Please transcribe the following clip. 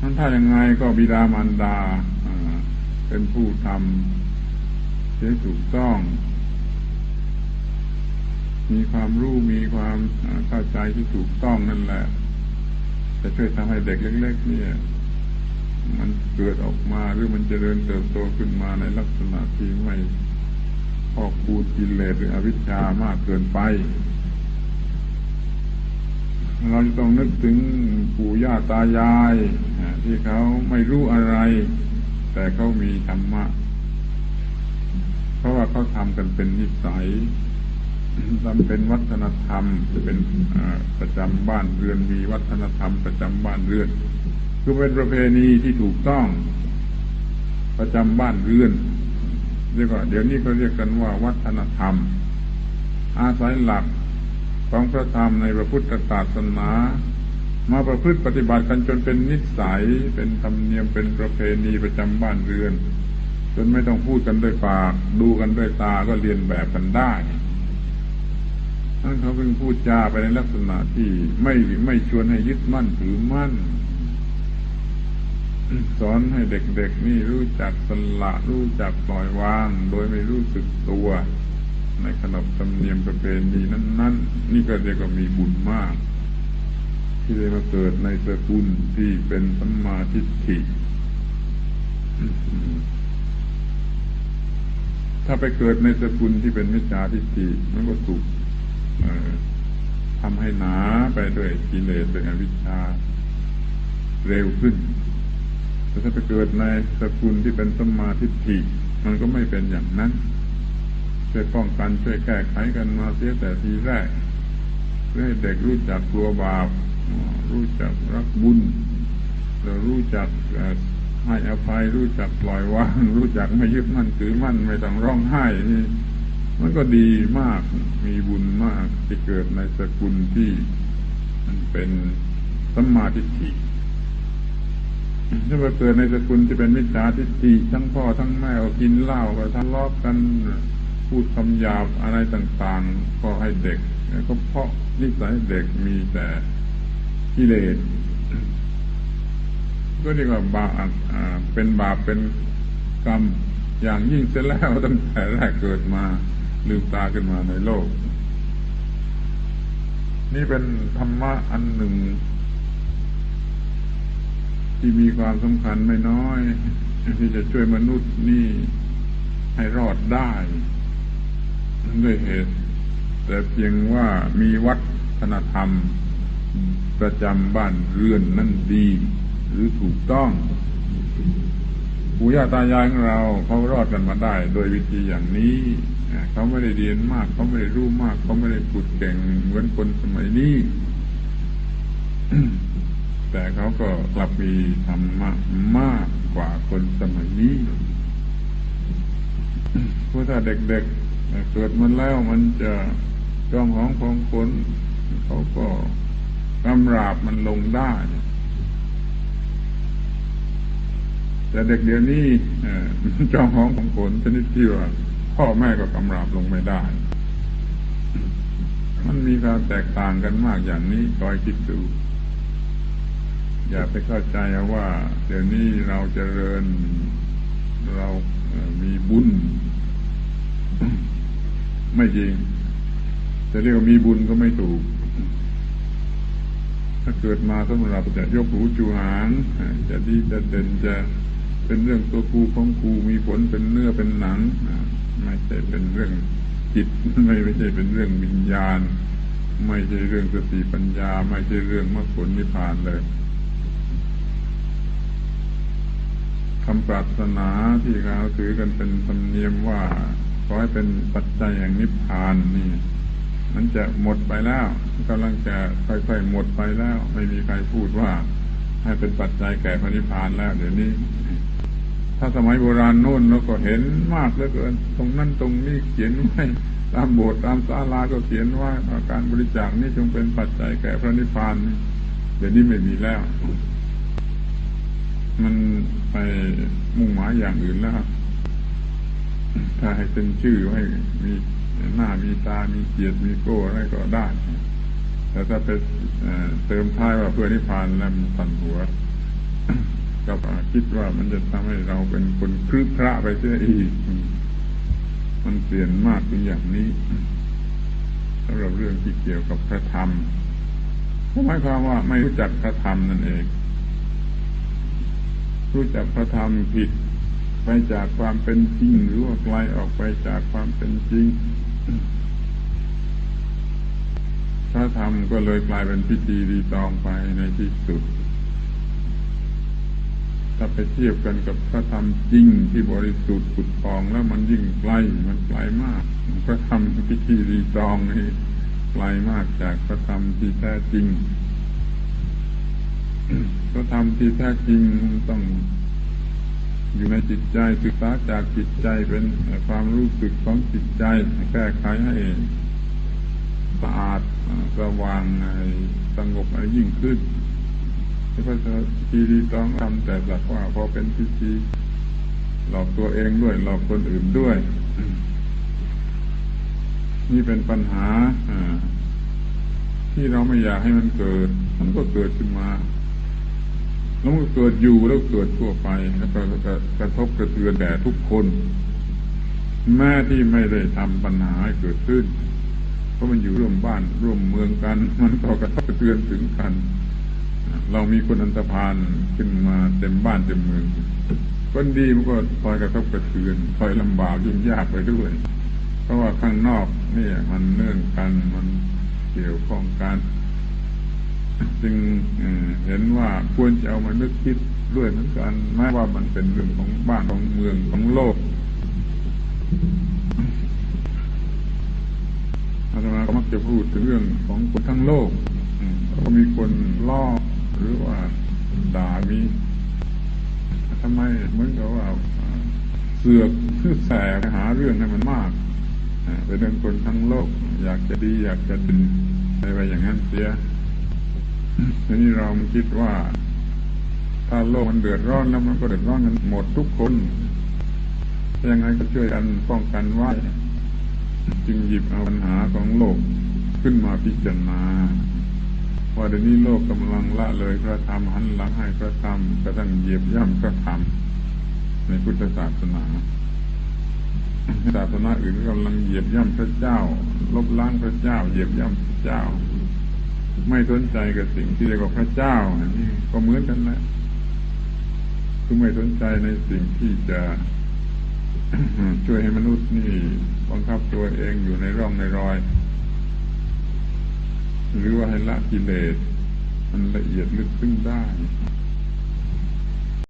นั้นถ้ายังไงก็บิดามารดาเป็นผู้ทำที่ถูกต้อง มีความรู้มีความเข้าใจที่ถูกต้องนั่นแหละ จะช่วยทำให้เด็กเล็ก ๆ เนี่ย มันเกิดออกมาหรือมันจเจริญเติบโตขึ้นมาในลักษณะที่ไม่พอกพูดกิเลสหรืออวิชชามากเกินไป เราจะต้องนึกถึงปู่ย่าตายาย ที่เขาไม่รู้อะไร แต่เขามีธรรมะ เพราะว่าเขาทำกันเป็นนิสัยทำเป็นวัฒนธรรมจะเป็นประจำบ้านเรือนมีวัฒนธรรม ประจำบ้านเรือน คือเป็นประเพณีที่ถูกต้อง ประจำบ้านเรือนเรียกว่าเดี๋ยวนี้เขาเรียกกันว่าวัฒนธรรม อาศัยหลักของพระธรรมในพระพุทธศาสนา มาประพฤติปฏิบัติกันจนเป็นนิสัย เป็นธรรมเนียมเป็นประเพณีประจำบ้านเรือน จนไม่ต้องพูดกันด้วยปาก ดูกันด้วยตาก็เรียนแบบกันได้นั่นเขาเพิ่งพูดจาไปในลักษณะที่ไม่ไม่ชวนให้ยึดมั่นถือมั่น สอนให้เด็กๆนี่รู้จักสละรู้จักปล่อยวาง โดยไม่รู้สึกตัว ในขนบธรรมเนียมประเพณีนั้น ๆ นี่ก็เรียกว่ามีบุญมาก ที่ได้มาเกิดในสกุลที่เป็นสัมมาทิฏฐิ ถ้าไปเกิดในสกุลที่เป็นมิจฉาทิฏฐิมันก็ถูกทำให้หนาไปด้วยกิเลสเป็นอวิชชาเร็วขึ้น แต่ถ้าไปเกิดในสกุลที่เป็นสมมาธิฏฐิ มันก็ไม่เป็นอย่างนั้นช่วยป้องกันช่วยแก้ไขกันมาเสียแต่ทีแรกเพื่อให้เด็กรู้จักกลัวบาป รู้จักรักบุญแล้วรู้จักให้อภัยรู้จักปล่อยวาง รู้จักไม่ยึดมั่นถือมั่นไม่ต้องร้องไห้นี่มันก็ดีมากมีบุญมากที่เกิดในสกุลที่มันเป็นสัมมาทิฏฐิถ้าไปเกิดในสกุลที่เป็นมิจฉาทิฏฐิทั้งพ่อทั้งแม่ก็กินเหล้าก็ทะเลาะกันพูดคำหยาบอะไรต่าง ๆ ก็ให้เด็กก็เพราะนิสัยเด็กมีแต่ กิเลสก็เรียกว่าบาปเป็นบาปเป็นกรรมอย่างยิ่งเสียแล้วตั้งแต่แรกเกิดมาลืมตาขึ้นมาในโลก นี่เป็นธรรมะอันหนึ่ง ที่มีความสำคัญไม่น้อย ที่จะช่วยมนุษย์นี่ให้รอดได้ด้วยเหตุ แต่เพียงว่ามีวัฒนธรรม ประจำบ้านเรือนนั่นดี หรือถูกต้องปู่ย่าตายายของเราเขารอดกันมาได้ โดยวิธีอย่างนี้เขาไม่ได้เรียนมากเขาไม่ได้รู้มากเขาไม่ได้ปุดเก่งเหมือนคนสมัยนี้แต่เขาก็กลับมีธรรมะมากกว่าคนสมัยนี้เพราะถ้าเด็กๆเกิดมันแล้วมันจะจองของของคนเขาก็ กำราบมันลงได้ แต่เด็กเดี๋ยวนี้จองของของคนชนิดที่ว่าพ่อแม่ก็กำราบลงไม่ได้ มันมีการแตกต่างกันมากอย่างนี้คอยคิดดู อย่าไปเข้าใจว่า เดี๋ยวนี้เราจเจริญเรามีบุญ ไม่จริงจะเรียกว่ามีบุญก็ไม่ถูก ถ้าเกิดมาสำหรับจะยกหูจูหางจะดีจะเด่นจะเป็นเรื่องตัวกูของกูมีผลเป็นเนื้อเป็นหนังไม่ใช่เป็นเรื่องจิตไม่ไม่ใช่เป็นเรื่องวิญญาณ ไม่ใช่เรื่องสติปัญญา ไม่ใช่เรื่องมรรคผลนิพพานเลยคำปรารถนาที่เขาถือกันเป็นธรรมเนียมว่าขอให้เป็นปัจจัยแห่งนิพพานนี่ มันจะหมดไปแล้ว กำลังจะค่อยๆหมดไปแล้ว ไม่มีใครพูดว่าให้เป็นปัจจัยแก่พระนิพพานแล้ว เดี๋ยวนี้ ถ้าสมัยโบราณโน่นเราก็เห็นมากเหลือเกิน ตรงนั้นตรงนี้เขียนไว้ตามโบสถ์ตามศาลาก็เขียนว่าการบริจาคนี่จงเป็นปัจจัยแก่พระนิพพานเดี๋ยวนี้ไม่มีแล้ว มันไปมุ่งหมายอย่างอื่นแล้วถ้าให้เป็นชื่อให้มีหน้ามีตามีเกียรติมีโก้อะไรก็ได้ แต่ถ้าไปเติมท้ายว่าเพื่อนิพพานแล้วมันสั่นหัวก็คิดว่ามันจะทำให้เราเป็นคนครึกคระไปเสียอีก มันเปลี่ยนมากเป็นอย่างนี้สำหรับเรื่องที่เกี่ยวกับพระธรรมหมายความว่าไม่รู้จักพระธรรมนั่นเอง รู้จักพระธรรมผิดไปจากความเป็นจริงหรือว่าไกลออกไปจากความเป็นจริง พระธรรมก็เลยกลายเป็นพิธีรีตองไปในที่สุด ถ้าไปเทียบกันกับพระธรรมจริงที่บริสุทธิ์ผุดฟองแล้วมันยิ่งไกลมันไกลมาก พระธรรมพิธีรีตองนี่ไกลมากจากพระธรรมที่แท้จริงพระธรรมที่แท้จริงต้องอยู่ในจิตใจศึกษาจากจิตใจเป็นความรู้สึกของจิตใจแก้ไขให้ สะอาดสว่างสงบยิ่งขึ้นพระพิธีรีตองทำแต่สักว่าพอเป็นพิธีหลอกตัวเองด้วยหลอกคนอื่นด้วย นี่เป็นปัญหาที่เราไม่อยากให้มันเกิด มันก็เกิดขึ้นมาแล้วมันเกิดอยู่แล้วเกิดทั่วไปแล้วก็กระทบกระเทือนแก่ทุกคน แม้ที่ไม่ได้ทำปัญหาให้เกิดขึ้น ราะมันอยู่ร่วมบ้านร่วมเมืองกัน มันก็กระทบกระเทือนถึงกัน เรามีคนอันตรพานขึ้นมาเต็มบ้านเต็มเมือง คนดีมันก็คอยกระทบกระเทือนคอยลำบากยุ่งยากไปด้วย เพราะว่าข้างนอกนี่มันเนื่องกันมันเกี่ยวข้องกัน จึงเห็นว่าควรจะเอามานึกคิดด้วยเหมือนกันแม้ว่ามันเป็นเรื่องของบ้านของเมืองของโลกอาตมาก็มัก จะพูดถึงเรื่องของคนทั้งโลกก็มีคนล่อหรือว่าด่ามีทำไมเหมือนกับว่าเสือกแสบหาเรื่องให้มันมากเป็นเรื่องคนทั้งโลก อยากจะดีอยากจะดีอะไรอย่างนั้นเสียทีนี้เราคิดว่า ถ้าโลกมันเดือดร้อนแล้วมันก็เดือดร้อนกันหมดทุกคนยังไงก็ช่วยกันป้องกันไว้จึงหยิบเอาปัญหาของโลก ขึ้นมาพิจารณาว่าเดี๋ยวนี้โลกกำลังละเลยพระธรรมหันหลังให้พระธรรมกระทั่งเหยียบย่ำพระธรรมในพุทธศาสนาศาสนาอื่นกำลังเหยียบย่ำพระเจ้า ลบล้างพระเจ้า เหยียบย่ำพระเจ้า ไม่สนใจกับสิ่งที่เรียกว่าพระเจ้านี่ก็เหมือนกันแหละคือไม่สนใจในสิ่งที่จะช่วยให้มนุษย์นี่บังคับตัวเองอยู่ในร่องในรอย หรือว่าให้ละกิเลสมันละเอียดลึกซึ้งได้